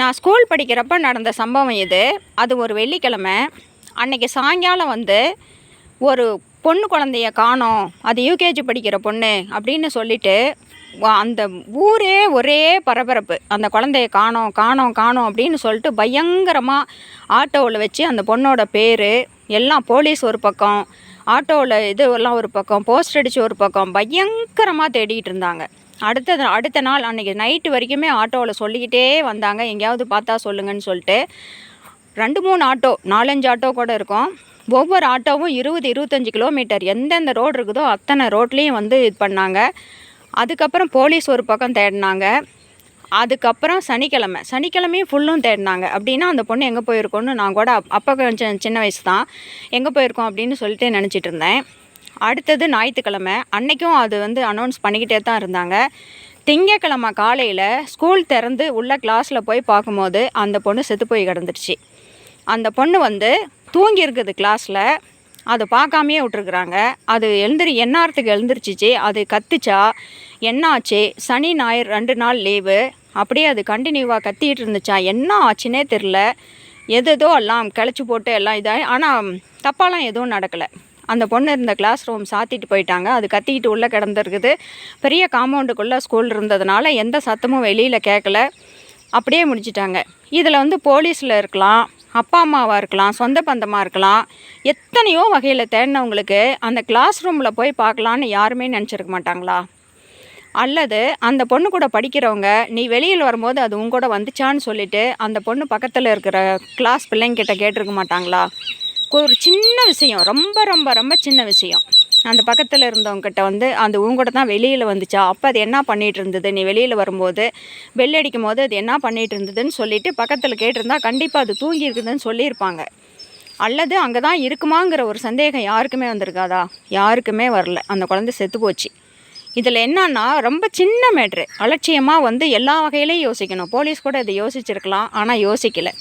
நான் ஸ்கூல் படிக்கிறப்ப நடந்த சம்பவம் இது. அது ஒரு வெள்ளிக்கிழமை. அன்னைக்கு சாயங்காலம் வந்து ஒரு பொண்ணு குழந்தைய காணோம். அது யூகேஜி படிக்கிற பொண்ணு அப்படின்னு சொல்லிட்டு அந்த ஊரே ஒரே பரபரப்பு. அந்த குழந்தைய காணோம் காணோம் காணோம் அப்படின்னு சொல்லிட்டு பயங்கரமாக ஆட்டோவில் வச்சு அந்த பொண்ணோட பேர் எல்லாம் போலீஸ் ஒரு பக்கம் ஆட்டோவில் இது எல்லாம் ஒரு பக்கம் போஸ்ட் அடித்து ஒரு பக்கம் பயங்கரமாக தேடிக்கிட்டு இருந்தாங்க. அடுத்த அடுத்த நாள் அன்றைக்கி நைட்டு வரைக்குமே ஆட்டோவில் சொல்லிக்கிட்டே வந்தாங்க. எங்கேயாவது பார்த்தா சொல்லுங்கன்னு சொல்லிட்டு. ரெண்டு மூணு ஆட்டோ நாலஞ்சு ஆட்டோ கூட இருக்கும். ஒவ்வொரு ஆட்டோவும் இருபது இருபத்தஞ்சி கிலோமீட்டர். எந்தெந்த ரோடு இருக்குதோ அத்தனை ரோட்லேயும் வந்து இது பண்ணாங்க. அதுக்கப்புறம் போலீஸ் ஒரு பக்கம் தேடினாங்க. அதுக்கப்புறம் சனிக்கிழமை சனிக்கிழமையும் ஃபுல்லும் தேடினாங்க. அப்படின்னா அந்த பொண்ணு எங்கே போயிருக்கோன்னு நான் கூட அப்போ கொஞ்சம் சின்ன வயசு தான். எங்கே போயிருக்கோம் அப்படின்னு சொல்லிட்டு நினச்சிட்டு இருந்தேன். அடுத்தது ஞாயிற்றுக்கிழமை. அன்னைக்கும் அது வந்து அனௌன்ஸ் பண்ணிக்கிட்டே தான் இருந்தாங்க. திங்கக்கிழமை காலையில் ஸ்கூல் திறந்து உள்ள கிளாஸில் போய் பார்க்கும்போது அந்த பொண்ணு செத்து போய் கிடந்துருச்சு. அந்த பொண்ணு வந்து தூங்கி இருக்குது கிளாஸில் அதை பார்க்காமையே விட்ருக்குறாங்க அது எழுந்திரி எந்நேரத்துக்கு எழுந்திரிச்சிச்சு அது கத்துச்சா? என்னாச்சு? சனி ஞாயிறு ரெண்டு நாள் லீவு அப்படியே அது கண்டினியூவாக கத்திக்கிட்டு இருந்துச்சா? என்ன ஆச்சுன்னே தெரில எதோ எல்லாம் கிளச்சி போட்டு எல்லாம் இதாகி ஆனால் தப்பாலாம் எதுவும் நடக்கலை. அந்த பொண்ணு இருந்த கிளாஸ் ரூம் சாத்திட்டு போயிட்டாங்க. அது கத்திக்கிட்டு உள்ளே கிடந்திருக்குது. பெரிய காம்பவுண்டுக்குள்ளே ஸ்கூல் இருந்ததுனால எந்த சத்தமும் வெளியில் கேட்கல அப்படியே முடிச்சிட்டாங்க. இதில் வந்து போலீஸில் இருக்கலாம் அப்பா அம்மாவாக இருக்கலாம் சொந்த பந்தமாக இருக்கலாம் எத்தனையோ வகையில் தேடினவங்களுக்கு அந்த கிளாஸ் ரூமில் போய் பார்க்கலான்னு யாருமே நினச்சிருக்க மாட்டாங்களா? அல்லது அந்த பொண்ணு கூட படிக்கிறவங்க நீ வெளியில் வரும்போது அது உங்கூட வந்துச்சான்னு சொல்லிட்டு அந்த பொண்ணு பக்கத்தில் இருக்கிற கிளாஸ் பிள்ளைங்கிட்ட கேட்டிருக்க மாட்டாங்களா? ஒரு சின்ன விஷயம். ரொம்ப ரொம்ப ரொம்ப சின்ன விஷயம். அந்த பக்கத்தில் இருந்தவங்ககிட்ட வந்து அந்த உங்ககிட்ட தான் வெளியில் வந்துச்சா? அப்போ அது என்ன பண்ணிகிட்டு இருந்தது? நீ வெளியில் வரும்போது bell அடிக்கும் போது அது என்ன பண்ணிகிட்டு இருந்ததுன்னு சொல்லிட்டு பக்கத்தில் கேட்டிருந்தா கண்டிப்பாக அது தூங்கி இருக்குதுன்னு சொல்லியிருப்பாங்க. அல்லது அங்கே தான் இருக்குமாங்கிற ஒரு சந்தேகம் யாருக்குமே வந்திருக்காதா? யாருக்குமே வரல. அந்த குழந்தை செத்து போச்சு. இதில் என்னன்னா ரொம்ப சின்ன மேட்ரு அலட்சியமாக வந்து எல்லா வகையிலையும் யோசிக்கணும். போலீஸ் கூட இதை யோசிச்சிருக்கலாம். ஆனால் யோசிக்கலை.